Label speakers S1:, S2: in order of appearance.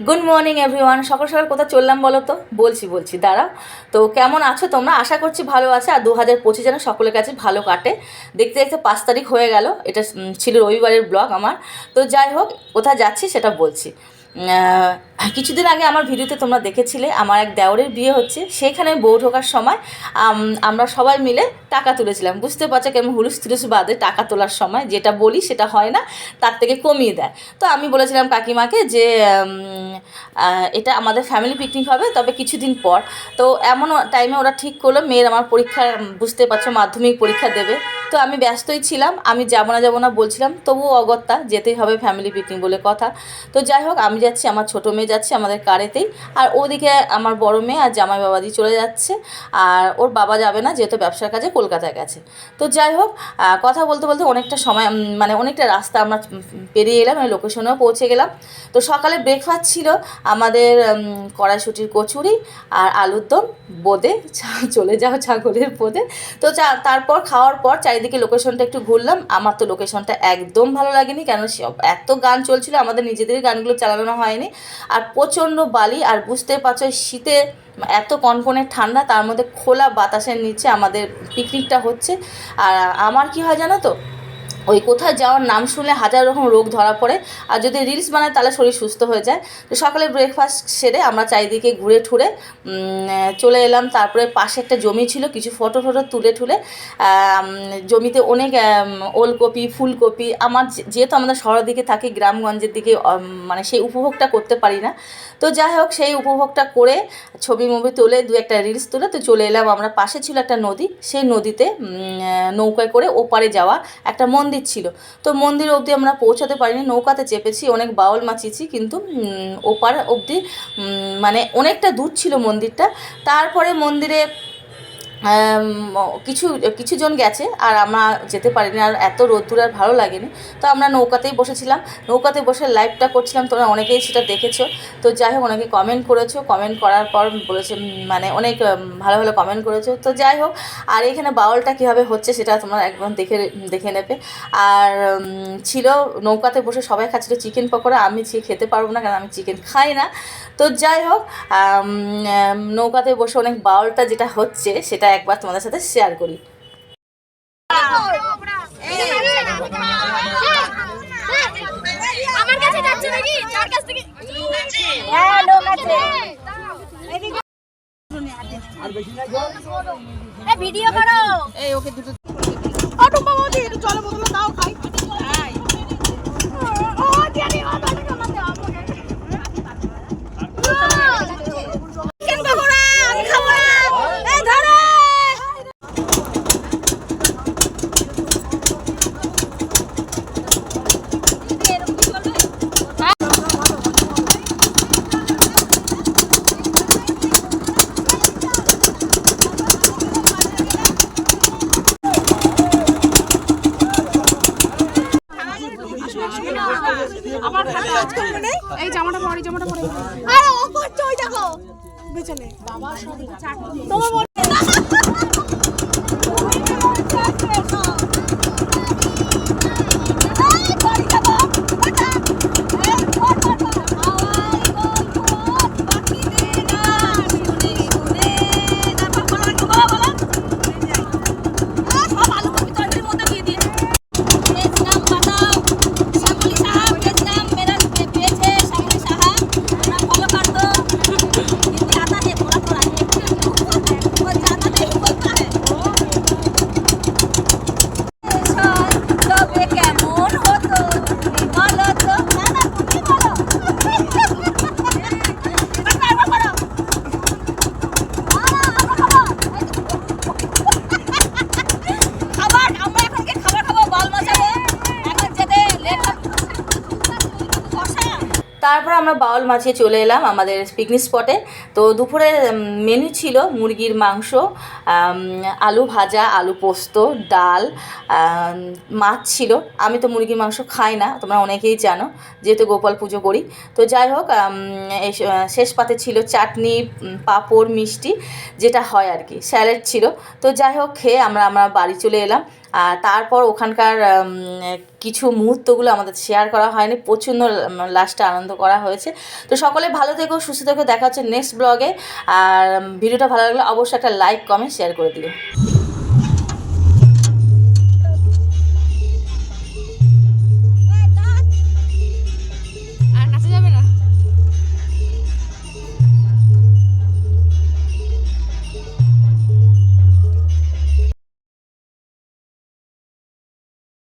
S1: Good morning everyone সকাল সকাল কোথাও চললাম বলো তো? বলছি বলছি দাঁড়াও তো কেমন আছো তোমরা? আশা করছি ভালো আছে। আর দু হাজার পঁচিশ যেন সকলের কাছে ভালো কাটে। দেখতে দেখতে পাঁচ তারিখ হয়ে গেল। এটা ছিল রবিবারের ব্লগ আমার। তো যাই হোক, কোথায় যাচ্ছি সেটা বলছি। কিছুদিন আগে আমার ভিডিওতে তোমরা দেখেছিলে আমার এক দেওরের বিয়ে হচ্ছে। সেখানে বউ ঢোকার সময় আমরা সবাই মিলে টাকা তুলেছিলাম। বুঝতে পারছ কেমন হুলুস তুলুস বাদে টাকা তোলার সময়। যেটা বলি সেটা হয় না, তার থেকে কমিয়ে দেয়। তো আমি বলেছিলাম কাকিমাকে যে এটা আমাদের ফ্যামিলি পিকনিক হবে, তবে কিছুদিন পর। তো এমন টাইমে ওরা ঠিক করল, মেয়ের আমার পরীক্ষা বুঝতে পারছ, মাধ্যমিক পরীক্ষা দেবে। তো আমি ব্যস্তই ছিলাম, আমি যাব না যাব না বলছিলাম, তবুও অগত্যা যেতেই হবে ফ্যামিলি পিকনিক বলে কথা। তো যাই হোক, আমি যাচ্ছি আমার ছোটো মেয়ে যাচ্ছে আমাদের কারেতেই। আর ওদিকে আমার বড় মেয়ে আর জামাই বাবাদি চলে যাচ্ছে। আর ওর বাবা যাবে না, যেহেতু ব্যবসার কাজে কলকাতায় গেছে। তো যাই হোক কথা বলতে বলতে অনেকটা সময় মানে অনেকটা রাস্তা আমরা পেরিয়ে এলাম ওই লোকেশনেও পৌঁছে গেলাম। তো সকালে ব্রেকফাস্ট ছিল আমাদের কড়াইশুটির কচুরি আর আলুর দম, বোঁদে চলে যাও ছাগলের বোঁদে। তো তারপর খাওয়ার পর চারিদিকে লোকেশনটা একটু ঘুরলাম। আমার তো লোকেশনটা একদম ভালো লাগেনি কেন এত গান চলছিল, আমাদের নিজেদের গানগুলো চালানো হয়নি। আর প্রচণ্ড বালি, আর বুঝতে পারছ শীতে এত কনকনে ঠান্ডা, তার মধ্যে খোলা বাতাসের নিচে আমাদের পিকনিকটা হচ্ছে। আর আমার কি হয় জানো তো? ওই কোথায় যাওয়ার নাম শুনলে হাজার রকম রোগ ধরা পড়ে। আর যদি রিলস বানায় তাহলে শরীর সুস্থ হয়ে যায়। তো সকালে ব্রেকফাস্ট সেরে আমরা চারিদিকে ঘুরে ঠুরে চলে এলাম। তারপরে পাশে একটা জমি ছিল, কিছু ফটো ফটো তুলে ঠুলে জমিতে অনেক ওলকপি, ফুলকপি, আমার যেহেতু আমাদের শহরের দিকে থাকি, গ্রামগঞ্জের দিকে মানে সেই উপভোগটা করতে পারি না। তো যাই হোক, সেই উপভোগটা করে ছবি, মুভি তুলে, দু একটা রিলস তুলে, তো চলে এলাম। আমরা পাশে ছিল একটা নদী, সেই নদীতে নৌকায় করে ওপারে যাওয়া, একটা মন্দির ছিল তো মন্দির অবধি আমরা পৌঁছাতে পারিনি, নৌকাতে চেপেছি, অনেক বাউল মাচিয়েছি, কিন্তু ওপার অবধি মানে অনেকটা দূর ছিল মন্দিরটা। তারপরে মন্দিরে কিছু, কিছুজন গেছে আর আমরা যেতে পারিনি আর এত রোদ্দুর আর ভালো লাগেনি। তো আমরা নৌকাতেই বসেছিলাম। নৌকাতে বসে লাইভটা করছিলাম। তোমরা অনেকেই সেটা দেখেছ। তো যাই হোক, অনেকে কমেন্ট করেছ। কমেন্ট করার পর বলেছে মানে অনেক ভালো ভালো কমেন্ট করেছ। তো যাই হোক, আর এখানে বাউলটা কীভাবে হচ্ছে সেটা তোমরা একদম দেখে দেখে নেবে। আর ছিল নৌকাতে বসে সবাই খাচ্ছিল চিকেন পকোড়া। আমি খেতে পারব না কারণ আমি চিকেন খাই না। তো যাই হোক নৌকাতে বসে অনেক বাউলটা যেটা হচ্ছে সেটা একবার তোমাদের সাথে শেয়ার করি।
S2: ভিডিও করো। এই ওকে দুটো চলো থেকে
S3: হ্যাঁ লোক আছে
S2: এ ভিডিও করো চিকেন পকোড়া আমি খাব না এই ধরে
S3: এই জামাটা পরে জামাটা পরে।
S2: আরে ও করছে ওই দেখো
S3: বেচলে
S2: তোমার মনে তবে
S1: তারপর আমরা বাউল মাছে চলে এলাম আমাদের পিকনিক স্পটে তো দুপুরে মেনু ছিল মুরগির মাংস আলু ভাজা, আলু পোস্ত, ডাল মাছ ছিল। আমি তো মুরগির মাংস খাই না, তোমরা অনেকেই জানো, যেহেতু গোপাল পুজো করি। তো যাই হোক শেষ পাতে ছিল চাটনি পাঁপড়, মিষ্টি, যেটা হয় আর কি, স্যালাড ছিল। তো যাই হোক, খেয়ে আমরা আমরা বাড়ি চলে এলাম। তারপর ওখানকার কিছু মুহূর্তগুলো আমাদের শেয়ার করা হয়নি। প্রচণ্ড লাস্টে আনন্দ করা হয়েছে। তো সকলে ভালো থেকো, সুস্থ থেকো। দেখা হচ্ছে নেক্সট ব্লগে আর ভিডিওটা ভালো লাগলে অবশ্যই একটা লাইক কমেন্ট শেয়ার করে দিও।